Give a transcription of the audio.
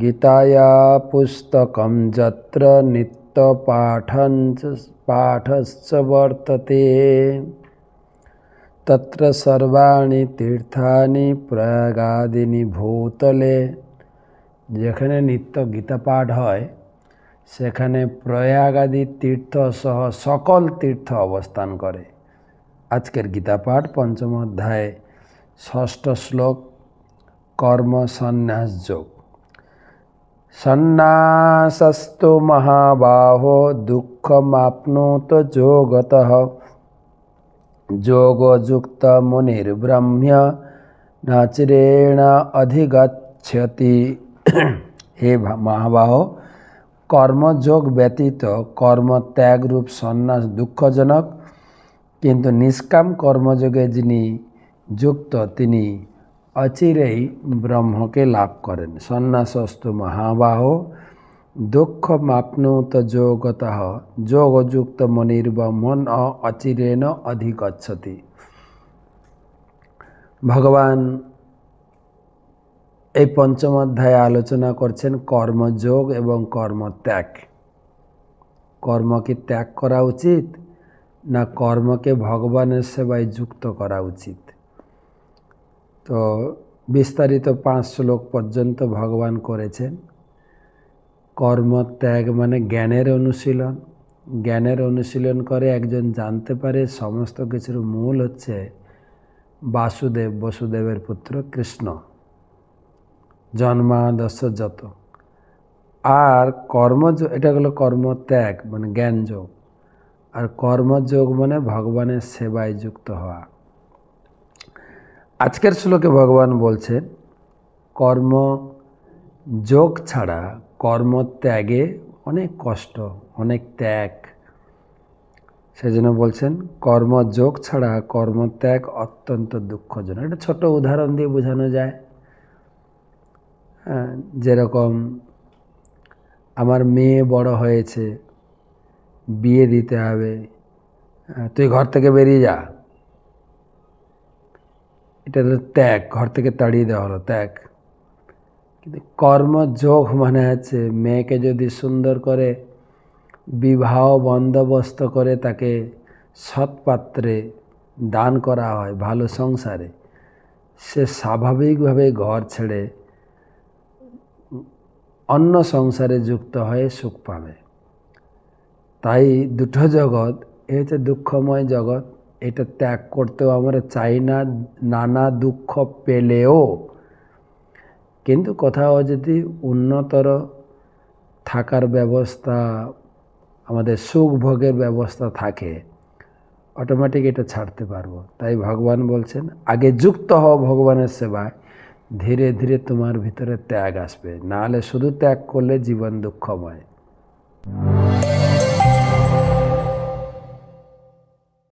গীতায়া পুস্তকম যত্র নিত্য পাঠন পাঠশ্চ বর্ততে তত্র সর্বাণি তীর্থানি প্রয়াগাদিনী ভূতলে যেখানে নিত্য গীতা পাঠ হয়, সেখানে প্রয়াগাদি তীর্থ সহ সকল তীর্থ অবস্থান করে। আজকের গীতা পাঠ পঞ্চম অধ্যায়ে ষষ্ঠ শ্লোক, কর্ম সন্ন্যাস যোগ। সন্ন্যাসস্তু মহাবাহো দুঃখমাপ্নোত যোগতঃ। যোগযুক্ত মুনির্ব্রহ্ম্য নাচিরেণ অধিগচ্ছতি। হে মহাবাহ, কর্মযোগ ব্যতীত কর্মত্যাগরূপ সন্ন্যাস দুঃখজনক, কিন্তু নিষ্কাম কর্মযোগে যিনি যুক্ত, তিনি অচিরেই ব্রহ্মকে লাভ করেন। সন্ন্যাসস্তু মহাবাহ দুঃখ মাপনুত যোগত যোগযুক্ত মনির্ব্রহ্মণ অচিরেণ অধিগচ্ছতি। ভগবান এই পঞ্চম অধ্যায়ে আলোচনা করছেন কর্মযোগ এবং কর্মত্যাগ। কর্ম কি ত্যাগ করা উচিত না কর্মকে ভগবানের সেবায় যুক্ত করা উচিত? তো বিস্তারিত পাঁচ শ্লোক পর্যন্ত ভগবান করেছেন। কর্মত্যাগ মানে জ্ঞানের অনুশীলন। জ্ঞানের অনুশীলন করে একজন জানতে পারে সমস্ত কিছুর মূল হচ্ছে বাসুদেব, বসুদেবের পুত্র কৃষ্ণ। জন্মাদর্শ যত। আর কর্মযোগ এটা হলো কর্মত্যাগ মানে জ্ঞানযোগ আর কর্মযোগ মানে ভগবানের সেবায় যুক্ত হওয়া। আজকের শ্লোকে ভগবান বলছেন কর্ম যোগ ছাড়া কর্মত্যাগে অনেক কষ্ট অনেক ত্যাগ। সেজন্য বলছেন কর্মযোগ ছাড়া কর্মত্যাগ অত্যন্ত দুঃখজনক। একটা ছোট উদাহরণ দিয়ে বোঝানো যায়। হ্যাঁ, যেরকম আমার মেয়ে বড় হয়েছে বিয়ে দিতে হবে হ্যাঁ, তুই ঘর থেকে বেরিয়ে যা। এটা হলো ত্যাগ, ঘর থেকে তাড়িয়ে দেওয়া হলো, ত্যাগ। কিন্তু কর্মযোগ মানে হচ্ছে মেয়েকে যদি সুন্দর করে বিবাহ বন্দোবস্ত করে তাকে সৎপাত্রে দান করা হয়, ভালো সংসারে, সে স্বাভাবিকভাবে ঘর ছেড়ে অন্য সংসারে যুক্ত হয়ে সুখ পাবে। তাই দুটো জগৎ এ হচ্ছে দুঃখময় জগৎ এটা ত্যাগ করতেও আমরা চাই না, নানা দুঃখ পেলেও। কিন্তু কোথাও যদি উন্নতর থাকার ব্যবস্থা, আমাদের সুখ ভোগের ব্যবস্থা থাকে অটোমেটিক এটা ছাড়তে পারব। তাই ভগবান বলছেন, আগে যুক্ত হও ভগবানের সেবায়, ধীরে ধীরে তোমার ভিতরে ত্যাগ আসবে। নাহলে শুধু ত্যাগ করলে জীবন দুঃখময়।